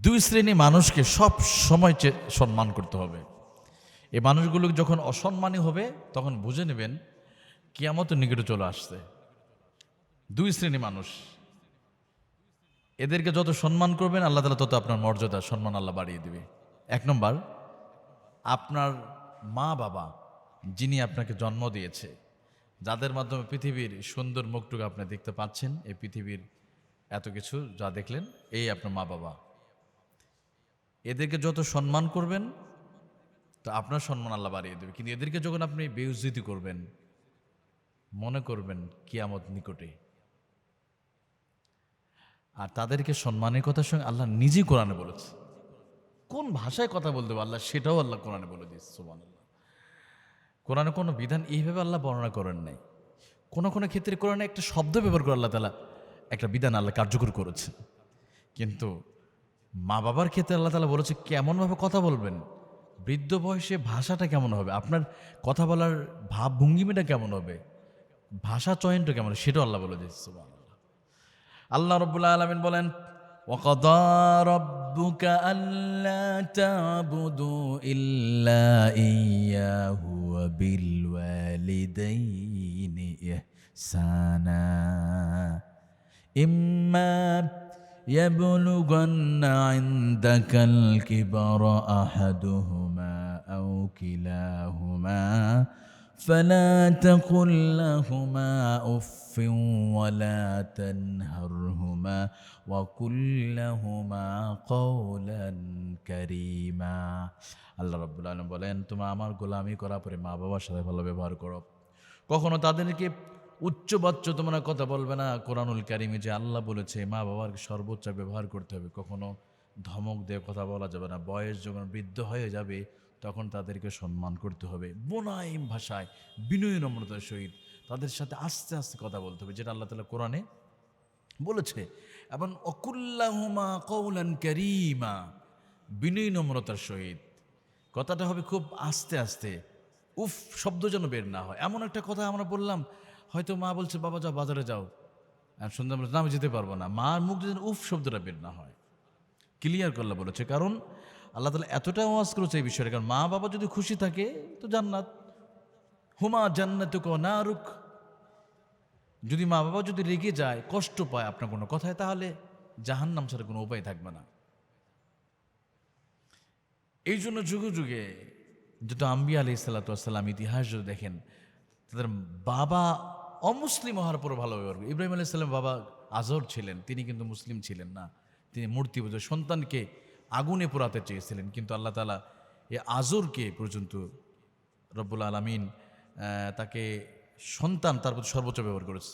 দুই শ্রেণি মানুষকে সব সময় সম্মান করতে হবে। এই মানুষগুলো যখন অসম্মানী হবে, তখন বুঝে নেবেন কিয়ামত নিকটে চলে আসছে। দুই শ্রেণি মানুষ। এদেরকে যত সম্মান করবেন, আল্লাহ তালা তত আপনার মর্যাদা, সম্মান আল্লাহ বাড়িয়ে দেবে। এক নম্বর, আপনার মা বাবা যিনি আপনাকে জন্ম দিয়েছে, যাদের মাধ্যমে পৃথিবীর সুন্দর মুখটুকু আপনি দেখতে পাচ্ছেন, এই পৃথিবীর এত কিছু যা দেখলেন, এই আপনার মা বাবা। এদেরকে যত সম্মান করবেন, তো আপনার সম্মান আল্লাহ বাড়িয়ে দেবে। কিন্তু এদেরকে যখন আপনি বেউজ্জিতি করবেন, মনে করবেন কিয়ামত নিকটে। আর তাদেরকে সম্মানের কথার সঙ্গে আল্লাহ নিজেই কোরআনে বলেছে। কোন ভাষায় কথা বলতে হবে আল্লাহ, সেটাও আল্লাহ কোরআনে বলে দিয়েছে সুবান আল্লাহ কোরআনে কোনো বিধান এইভাবে আল্লাহ বর্ণনা করেন নাই। কোনো কোনো ক্ষেত্রে কোরআনে একটা শব্দ ব্যবহার করে আল্লাহ তালা একটা বিধান আল্লাহ কার্যকর করেছে। কিন্তু মা বাবার ক্ষেত্রে আল্লাহ তালা বলেছে কেমনভাবে কথা বলবেন বৃদ্ধ বয়সে ভাষাটা কেমন হবে আপনার কথা বলার ভাব ভঙ্গিমিটা কেমন হবে ভাষা চয়নটা কেমন হবে সেটাও আল্লাহ বলে দিয়েছে সুবহানাল্লাহ। আল্লাহ রব্বুল্লাহ আলমিন বলেন وقضى ربك ألا تعبدوا إلا إياه وبالوالدين إحسانا إما يبلغن عندك الكبر أحدهما أو كلاهما فلا تقل لهما اف ولا تنهرهما وقل لهما قولا كريما আল্লাহ রব্বুল আলম বলেন তোমরা আমার গোলামি করার পরে মা বাবার সাথে ভালো ব্যবহার করো কখনো তাদেরকে উচ্চ বাচ্চ তোমরা কথা বলবে না। কোরআনুল কারিমে যে আল্লাহ বলেছে, মা বাবার সর্বোচ্চ ব্যবহার করতে হবে। কখনো ধমক দিয়ে কথা বলা যাবে না। বয়স যখন বৃদ্ধ হয়ে যাবে, তখন তাদেরকে সম্মান করতে হবে। বোনাইম ভাষায়, বিনয় নম্রতার সহিত তাদের সাথে আস্তে আস্তে কথা বলতে হবে, যেটা আল্লাহ তালা কোরআনে বলেছে। এবং অকুল্লাহুমা কৌলান করিমা, বিনয় নম্রতার সহিত কথাটা হবে খুব আস্তে আস্তে। উফ, শব্দ যেন বের না হয়। এমন একটা কথা আমরা বললাম হয়তো মা বলছে, বাবা, যাও, বাজারে যাও। আর সন্ধ্যা বলছে, না, আমি যেতে পারব না। মার মুখ যেন উফ শব্দটা বের না হয়। ক্লিয়ার করলে বলেছে। কারণ আল্লাহ তালা এতটা ওয়াজ করেছে এই বিষয়টা কারণ মা, বাবা যদি খুশি থাকে, তো জান্নাত। হুমা জান্নাত না রুক যদি মা, বাবা যদি রেগে যায়, কষ্ট পায় আপনার কোনো কথায়, তাহলে জাহান্নাম ছাড়া কোনো উপায় থাকবে না। এই জন্য যুগে যুগে যত আম্বি আলি সাল্লাতাম ইতিহাস যদি দেখেন তাদের বাবা অমুসলিম হওয়ার পর ভালো ব্যবহার করে। ইব্রাহিম আলি সাল্লাম বাবা আজর ছিলেন, তিনি কিন্তু মুসলিম ছিলেন না তিনি মূর্তি পুজো, সন্তানকে আগুনে পোড়াতে চেয়েছিলেন, কিন্তু আল্লাহ তালা এ আজরকে পর্যন্ত রব্বুল আলমিন তাকে সন্তান তার প্রতি সর্বোচ্চ ব্যবহার করেছে